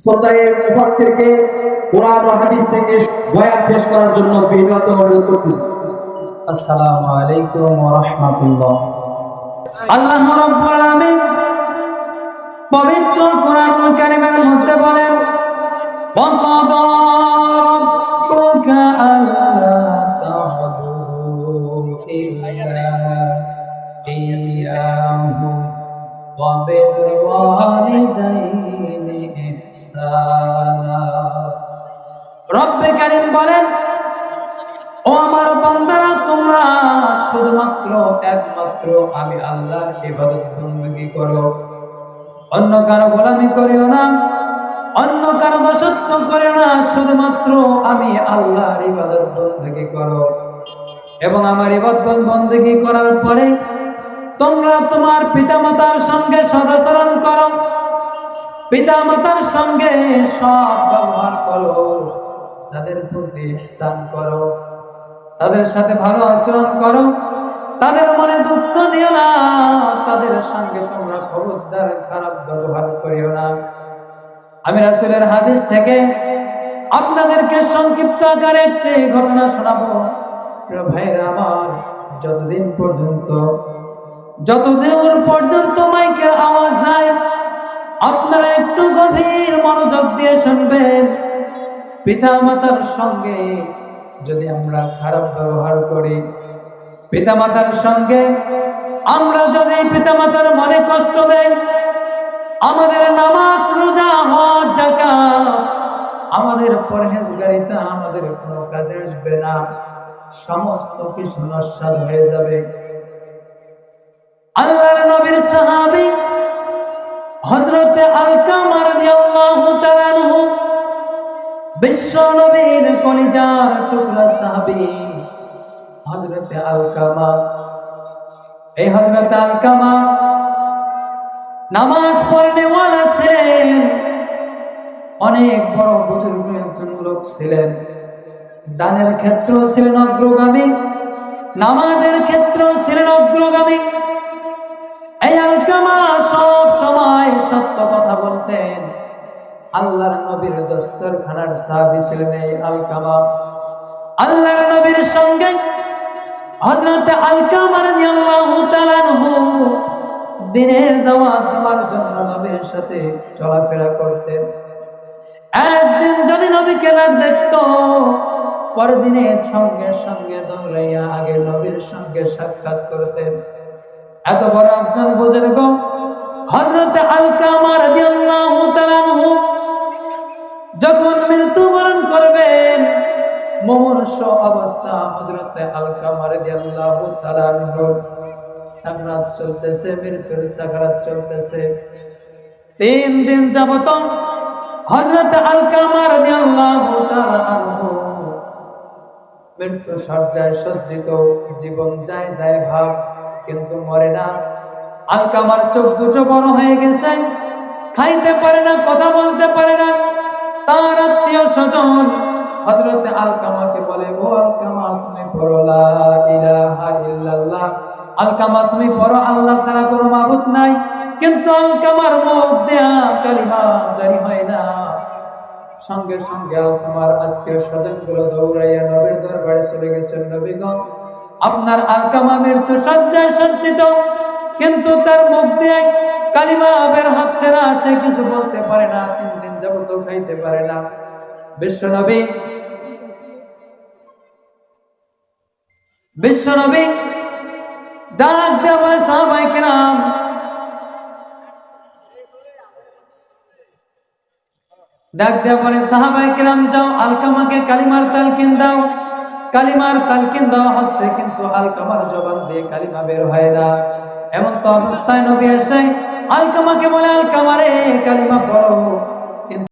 শ্রদ্ধায় মুফাসসিরকে কোরআন ও হাদিস থেকে বয়ান পেশ করার জন্য বিনীত অনুরোধ করতেছি আসসালামু আলাইকুম ওয়া রাহমাতুল্লাহ আল্লাহ রাব্বুল আলামিন পবিত্র কোরআনুল কারীমের মধ্যে বলেন وَقَضَى رَبُّكَ أَلَّا تَعْبُدُوا إِلَّا إِيَّاهُ وَبِالْوَالِدَيْنِ রব্বে কারীম বলেন, ও আমার বান্দারা, তোমরা শুধুমাত্র একমাত্র আমি আল্লাহর ইবাদত বন্দী করো। অন্য কারও গোলামি করিও না, অন্য কারও দাসত্ব করিও না, শুধুমাত্র আমি আল্লাহর ইবাদত বন্দী করো। এবং আমার ইবাদত বন্দী করার পরে তোমরা তোমার পিতামাতার সঙ্গে সদাচরণ করো, পিতামাতার সঙ্গে সৎ ব্যবহার করো। তাদের প্রতি ইহসান করো। তাদের সাথে ভালো আচরণ করো। তাদের মনে দুঃখ দিও না। তাদের সঙ্গে তোমরা খবরদার, খারাপ ব্যবহার করিও না। আমি রাসূলের হাদিস থেকে আপনাদেরকে সংক্ষিপ্ত আকারে একটি ঘটনা শোনাবো। ভাইরা আমার, যতদিন পর্যন্ত, যতদূর পর্যন্ত মাইকের আওয়াজ যায়, আপনারা একটু গভীর মনোযোগ দিয়ে শুনবেন। পিতা মাতার সঙ্গে যদি আমরা খারাপ ব্যবহার করি পিতা মাতার সঙ্গে আমরা যদি পিতা মাতার মনে কষ্ট দেই, আমাদের নামাজ, রোজা জাকাত আমাদের পরহেজগারিতা আমাদের কোনো কাজে আসবে না। সমস্ত কিছু নস্বাদ হয়ে যাবে। আল্লাহর নবীর সাহাবী হযরত আলকামা রাদিয়াল্লাহু তাআলা আনহু কলিজার টুকরা সাহাবী আলকামা। এই হযরত আলকামা নামাজ পড়নে ওয়ালা ছিলেন, অনেক বড় বুজুর্গ একজন লোক ছিলেন। দানের ক্ষেত্র ছিলেন অগ্রগামী নামাজের ক্ষেত্র দস্তরখানার সাহাবী ছিলেন এই আলকামা। আল্লাহর নবীর সঙ্গে তাআলা দিনের দাওয়াত দেওয়ার জন্য নবীর সাথে চলাফেরা করতেন। একদিন যদি নবীকে রাগ দেখত সঙ্গে সঙ্গে দৌড়াইয়া আগে নবীর সঙ্গে সাক্ষাৎ করতেন। এত বড় একজন বুজুর্গ হযরত অবস্থা সাকরাত চলতেছে, মৃত্যুর চলতেছে। তিন দিন যাবত আনহু মৃত্যু সজ্জায় সজ্জিত, জীবন যায় যায় ভাব কিন্তু মরে না। আলকামার চোখ দুটো বড় হয়ে গেছে, খাইতে পারে না, কথা বলতে পারে না। তার আত্মীয় স্বজন হজরতে আলকামাকে বলে, ও আলকামা, তুমি পড়ো ইল্লাল্লাহ। আলকামা, তুমি পড়ো আল্লাহ ছাড়া কোনো মাবুদ নাই। কিন্তু আলকামার মুখ দেয়া কালিমা জারি হয় না। সঙ্গে সঙ্গে আলকামার আত্মীয় স্বজনগুলো দৌড়াইয়া নবীর দরবারে চলে গেছেন। নবীগণ, আপনার আলকামা মৃত্যু সজ্জায় সজ্জিত। কিন্তু তার মুখ দিয়ে কালিমা বের হচ্ছে না সে কিছু বলতে পারে না, তিন দিন যাবত খাইতে পারে না। বিশ্বনবী। বিশ্বনবী ডাক দেওয়া বলে সাহাবাই ডাক সাহাবাই যাও আলকামাকে কালিমার তালকিন দাও। কালিমার তালকিন দেওয়া হচ্ছে, কিন্তু আলকামার জবান দিয়ে কালিমা বের হয় না। এমন তো অবস্থায় নবী এসে আলকামাকে বলে, আলকামারে, কালিমা পড়ো।